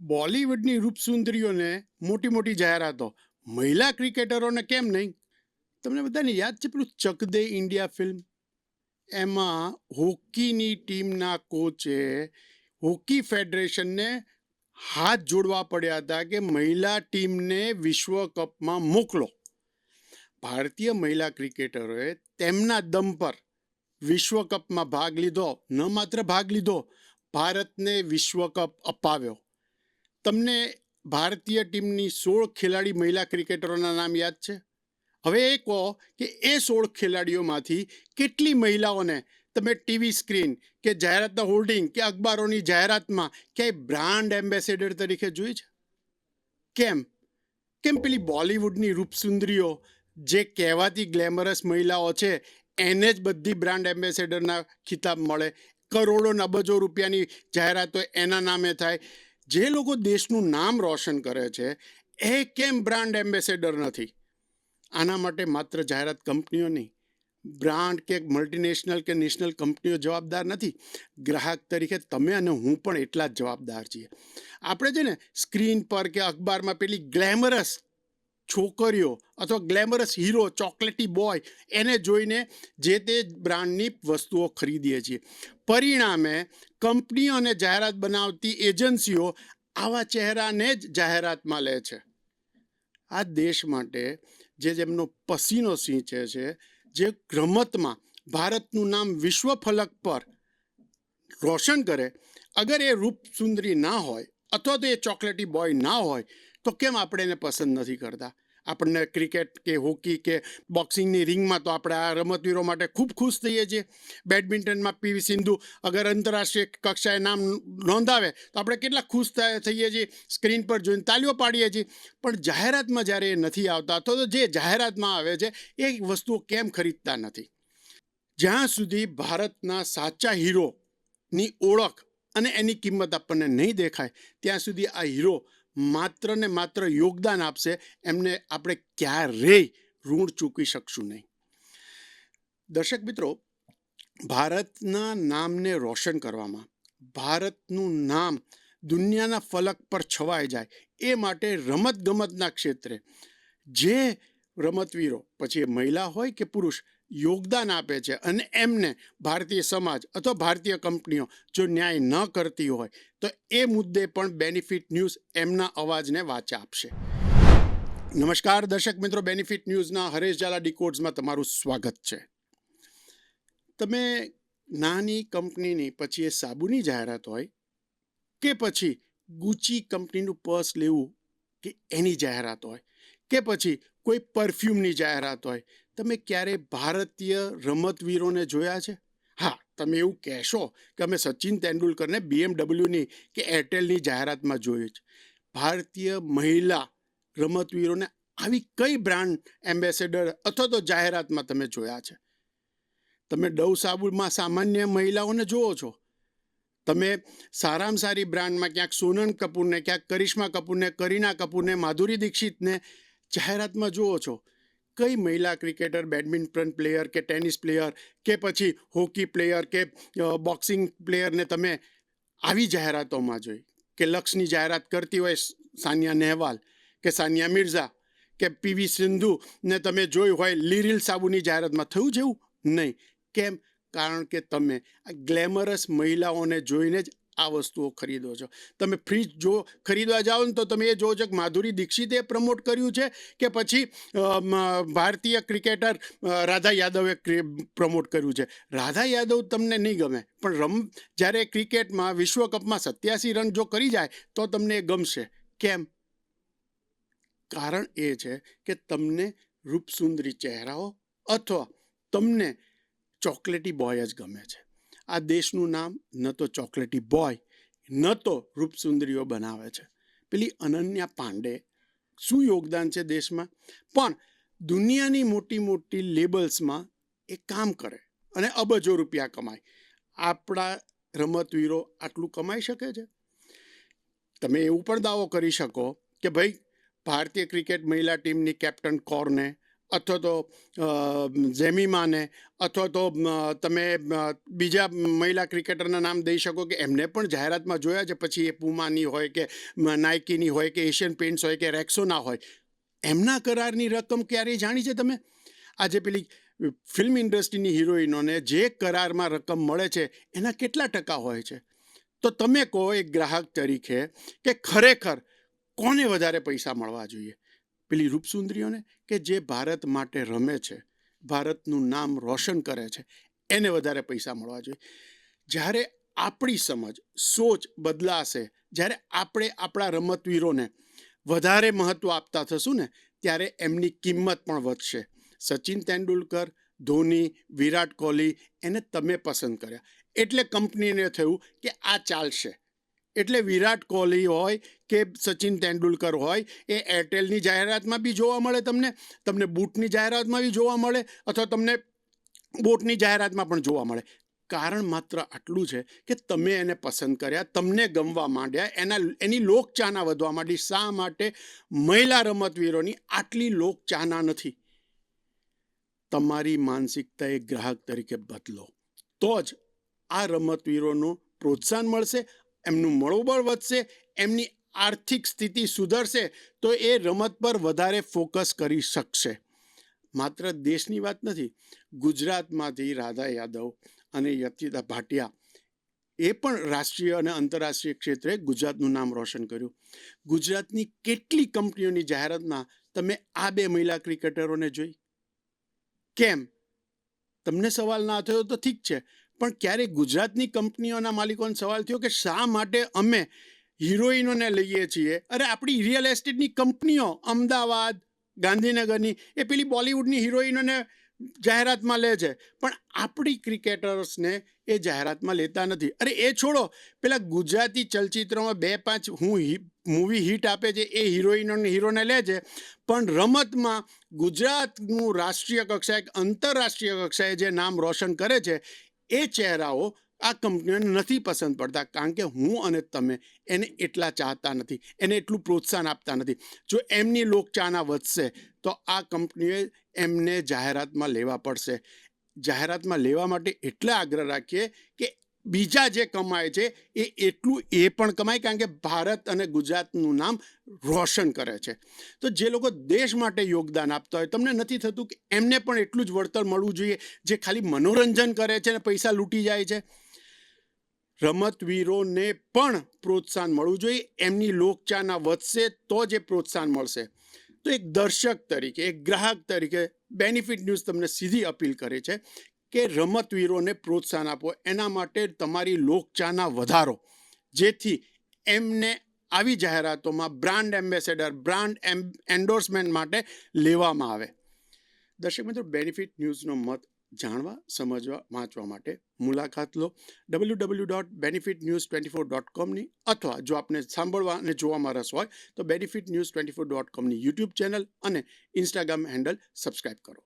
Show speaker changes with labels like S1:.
S1: બોલિવૂડની રૂપસુંદરીઓને મોટી મોટી જાહેરાતો. મહિલા ક્રિકેટરોને કેમ નહીં? તમને બધાને યાદ છે પેલું ચક દે ઇન્ડિયા ફિલ્મ? એમાં હોકીની ટીમના કોચે હોકી ફેડરેશનને હાથ જોડવા પડ્યા હતા કે મહિલા ટીમને વિશ્વ કપમાં મોકલો. ભારતીય મહિલા ક્રિકેટરોએ તેમના દમ પર વિશ્વ કપમાં ભાગ લીધો. ન માત્ર ભાગ લીધો, ભારતને વિશ્વ કપ અપાવ્યો. તમને ભારતીય ટીમની સોળ ખેલાડી મહિલા ક્રિકેટરોના નામ યાદ છે? હવે એ કહો કે એ સોળ ખેલાડીઓમાંથી કેટલી મહિલાઓને તમે ટીવી સ્ક્રીન કે જાહેરાતના હોર્ડિંગ કે અખબારોની જાહેરાતમાં ક્યાંય બ્રાન્ડ એમ્બેસેડર તરીકે જોઈ છે? કેમ? કેમ પેલી બોલિવૂડની રૂપસુંદરીઓ જે કહેવાતી ગ્લેમરસ મહિલાઓ છે, એને જ બધી બ્રાન્ડ એમ્બેસેડરના ખિતાબ મળે? કરોડો નબજો રૂપિયાની જાહેરાતો એના નામે થાય. જે લોકો દેશનું નામ રોશન કરે છે, એ કેમ બ્રાન્ડ એમ્બેસેડર નથી? આના માટે માત્ર જાહેરાત કંપનીઓ નહીં બ્રાન્ડ કે મલ્ટીનેશનલ કે નેશનલ કંપનીઓ જવાબદાર નથી. ગ્રાહક તરીકે તમે અને હું પણ એટલા જ જવાબદાર છીએ. આપણે છે ને, સ્ક્રીન પર કે અખબારમાં પેલી ગ્લેમરસ છોકરીઓ અથવા ગ્લેમરસ હીરો, ચોકલેટી બોય, એને જોઈને જે તે બ્રાન્ડની વસ્તુઓ ખરીદીએ છીએ. પરિણામે કંપનીઓ અને જાહેરાત બનાવતી એજન્સીઓ આવા ચહેરાને જ જાહેરાતમાં લે છે. આ દેશ માટે જે જેમનો પસીનો સિંચે છે, જે રમતમાં ભારતનું નામ વિશ્વ ફલક પર રોશન કરે, અગર એ રૂપ સુંદરી ના હોય અથવા તો એ ચોકલેટી બોય ના હોય તો કેમ આપણે એને પસંદ નથી કરતા? આપણને ક્રિકેટ કે હોકી કે બોક્સિંગની રિંગમાં તો આપણે આ રમતવીરો માટે ખૂબ ખુશ થઈએ છીએ. બેડમિન્ટનમાં પીવી સિંધુ અગર આંતરરાષ્ટ્રીય કક્ષાએ નામ નોંધાવે તો આપણે કેટલા ખુશ થઈએ છીએ, સ્ક્રીન પર જોઈને તાલીઓ પાડીએ છીએ. પણ જાહેરાતમાં જ્યારે એ નથી આવતા તો જે જાહેરાતમાં આવે છે એ વસ્તુઓ કેમ ખરીદતા નથી? જ્યાં સુધી ભારતના સાચા હીરોની ઓળખ અને એની કિંમત આપણને નહીં દેખાય, ત્યાં સુધી આ હીરો માત્ર ને માત્ર યોગદાન આપશે, એમને આપણે ક્યારેય ઋણ ચૂકવી શકશું નહીં. દર્શક મિત્રો, ભારતના નામને રોશન કરવામાં, ભારતનું નામ દુનિયાના ફલક પર છવાઈ જાય, એ માટે રમત ગમતના ક્ષેત્રે જે રમતવીરો, પછી એ મહિલા હોય કે પુરુષ યોગદાન આપે છે અને એમને ભારતીય સમાજ અથવા ભારતીય કંપનીઓ જો ન્યાય ન કરતી હોય, તો એ મુદ્દે પણ બેનિફિટ ન્યૂઝ એમના અવાજને વાચા આપશે. નમસ્કાર, દર્શક મિત્રો. બેનિફિટ ન્યૂઝના હરેશ ઝાલા ડિકોડ્સમાં તમારું સ્વાગત છે. તમે નાની કંપનીની, પછી એ સાબુની જાહેરાત હોય કે પછી ગુચી કંપનીનું પર્સ લેવું કે એની જાહેરાત હોય કે પછી કોઈ પરફ્યુમની જાહેરાત હોય તમે ક્યારે ભારતીય રમતવીરોને જોયા છે? હા, તમે એવું કહેશો કે અમે સચિન તેંડુલકરને બીએમડબલ્યુની કે એરટેલની જાહેરાતમાં જોયું છે. ભારતીય મહિલા રમતવીરોને આવી કઈ બ્રાન્ડ એમ્બેસેડર અથવા તો જાહેરાતમાં તમે જોયા છે? તમે ડવ સાબુમાં સામાન્ય મહિલાઓને જુઓ છો. તમે સારામાં સારી બ્રાન્ડમાં ક્યાંક સોનમ કપૂરને, ક્યાંક કરિશ્મા કપૂરને, કરીના કપૂરને, માધુરી દીક્ષિતને જાહેરાતમાં જુઓ છો. કઈ મહિલા ક્રિકેટર બેડમિન્ટન પ્લેયર કે ટેનિસ પ્લેયર કે પછી હોકી પ્લેયર કે બોક્સિંગ પ્લેયરને તમે આવી જાહેરાતોમાં જોઈ? કે લક્ષની જાહેરાત કરતી હોય સાનિયા નેહવાલ કે સાનિયા મિર્ઝા કે પીવી સિંધુ ને તમે જોઈ હોય લીરિલ સાબુની જાહેરાતમાં થયું જેવું નહીં. કેમ? કારણ કે તમે આ ગ્લેમરસ મહિલાઓને જોઈને જ આ વસ્તુઓ ખરીદો છો. તમે ફ્રીજ જો ખરીદવા જાઓ ને તો તમે એ જોજો કે માધુરી દીક્ષિતે પ્રમોટ કર્યું છે કે પછી ભારતીય ક્રિકેટર રાધા યાદવે પ્રમોટ કર્યું છે. રાધા યાદવ તમને નહીં ગમે, પણ રમ, જ્યારે ક્રિકેટમાં વિશ્વ કપમાં સત્યાસી રન જો કરી જાય, તો તમને એ ગમશે. કેમ? કારણ એ છે કે તમને રૂપસુંદરી ચહેરાઓ અથવા તમને ચોકલેટી બોય જ ગમે છે. આ દેશનું નામ ન તો ચોકલેટી બોય, ન તો રૂપસુંદરીઓ બનાવે છે. પેલી અનન્યા પાંડે શું યોગદાન છે દેશમાં? પણ દુનિયાની મોટી મોટી લેબલ્સમાં એ કામ કરે અને અબજો રૂપિયા કમાય. આપણા રમતવીરો આટલું કમાઈ શકે છે? તમે એવું પણ દાવો કરી શકો કે ભાઈ, ભારતીય ક્રિકેટ મહિલા ટીમની કેપ્ટન કૌરને અથવા તો અ, જેમીમાને અથવા તો તમે બીજા મહિલા ક્રિકેટરના નામ દઈ શકો કે એમને પણ જાહેરાતમાં જોયા છે. પછી એ પુમાની હોય કે નાઇકીની હોય કે એશિયન પેન્ટ્સ હોય કે રેક્સોના હોય. એમના કરારની રકમ ક્યારેય જાણી છે તમે? આજે પેલી ફિલ્મ ઇન્ડસ્ટ્રીની હિરોઈનોને જે કરારમાં રકમ મળે છે એના કેટલા ટકા હોય છે? તો તમે કહો એક ગ્રાહક તરીકે કે ખરેખર કોને વધારે પૈસા મળવા જોઈએ? પેલી રૂપસુંદરીઓને કે જે ભારત માટે રમે છે, ભારતનું નામ રોશન કરે છે, એને વધારે પૈસા મળવા જોઈએ. જ્યારે આપણી સમજ, સોચ બદલાશે, જ્યારે આપણે આપણા રમતવીરોને વધારે મહત્ત્વ આપતા થશું ને, ત્યારે એમની કિંમત પણ વધશે. સચિન તેંડુલકર, ધોની, વિરાટ કોહલી, એને તમે પસંદ કર્યા. એટલે કંપનીને થયું કે આ ચાલશે. એટલે વિરાટ કોહલી હોય કે સચિન તેંડુલકર હોય, એ એરટેલની જાહેરાતમાં બી જોવા મળે તમને તમને બૂટની જાહેરાતમાં બી જોવા મળે અથવા તમને બોટની જાહેરાતમાં પણ જોવા મળે. કારણ માત્ર આટલું છે કે તમે એને પસંદ કર્યા, તમને ગમવા માંડ્યા, એના, એની લોકચાહના વધવા માંડી. શા માટે? મહિલા રમતવીરોની આટલી લોકચાહના નથી. તમારી માનસિકતા એ ગ્રાહક તરીકે બદલો. તો જ આ રમતવીરોનું પ્રોત્સાહન મળશે એમનું મનોબળ વધશે, એમની આર્થિક સ્થિતિ સુધરશે, તો એ રમત પર વધારે ફોકસ કરી શકશે. માત્ર દેશની વાત નથી, ગુજરાતમાંથી રાધા યાદવ અને યતિતા ભાટિયા એ પણ રાષ્ટ્રીય અને આંતરરાષ્ટ્રીય ક્ષેત્રે ગુજરાતનું નામ રોશન કર્યું. ગુજરાતની કેટલી કંપનીઓની જાહેરાતમાં તમે આ બે મહિલા ક્રિકેટરોને જોઈ? કેમ? તમને સવાલ ના થયો તો ઠીક છે પણ ક્યારેક ગુજરાતની કંપનીઓના માલિકોને સવાલ થયો કે શા માટે અમે હિરોઈનોને લઈએ છીએ? અરે, આપણી રિયલ એસ્ટેટની કંપનીઓ, અમદાવાદ, ગાંધીનગરની, એ પેલી બોલિવૂડની હિરોઈનોને જાહેરાતમાં લે છે. પણ આપણી ક્રિકેટર્સને એ જાહેરાતમાં લેતા નથી. અરે, એ છોડો. પેલા ગુજરાતી ચલચિત્રોમાં બે પાંચ હું મૂવી હિટ આપે છે, એ હિરોઈનોને, હીરોને લે છે. પણ રમતમાં ગુજરાતનું રાષ્ટ્રીય કક્ષાએ આંતરરાષ્ટ્રીય કક્ષાએ જે નામ રોશન કરે છે એ ચહેરાઓ આ કંપનીઓને નથી પસંદ પડતા, કારણ કે હું અને તમે એને એટલા ચાહતા નથી, એને એટલું પ્રોત્સાહન આપતા નથી. જો એમની લોકચાહના વધશે, તો આ કંપનીઓએ એમને જાહેરાતમાં લેવા પડશે. જાહેરાતમાં લેવા માટે એટલા આગ્રહ રાખીએ કે બીજા જે કમાય છે, એ એટલું, એ પણ કમાય કારણ કે ભારત અને ગુજરાતનું નામ રોશન કરે છે. તો જે લોકો દેશ માટે યોગદાન આપતા હોય, તમને નથી થતું કે એમને પણ એટલું જ વળતર મળવું જોઈએ જે ખાલી મનોરંજન કરે છે અને પૈસા લૂંટી જાય છે? રમતવીરોને પણ પ્રોત્સાહન મળવું જોઈએ, એમની લોકચાના વધશે તો જ એ પ્રોત્સાહન મળશે. તો એક દર્શક તરીકે, એક ગ્રાહક તરીકે બેનિફિટ ન્યૂઝ તમને સીધી અપીલ કરે છે કે રમતવીરોને પ્રોત્સાહન આપો. એના માટે તમારી લોકચાના વધારો. જેથી એમને આવી જાહેરાતોમાં બ્રાન્ડ એમ્બેસેડર, બ્રાન્ડ એન્ડોર્સમેન્ટ માટે લેવામાં આવે. દર્શક મિત્રો, બેનિફિટ ન્યૂઝનો મત જાણવા, સમજવા, વાંચવા માટે મુલાકાત લો W W dot benefit news twenty four dot કોમની અથવા જો આપને સાંભળવા અને જોવામાં રસ હોય, તો benefit news twenty four dot કોમની YouTube channel અને ઇન્સ્ટાગ્રામ હેન્ડલ સબસ્ક્રાઇબ કરો.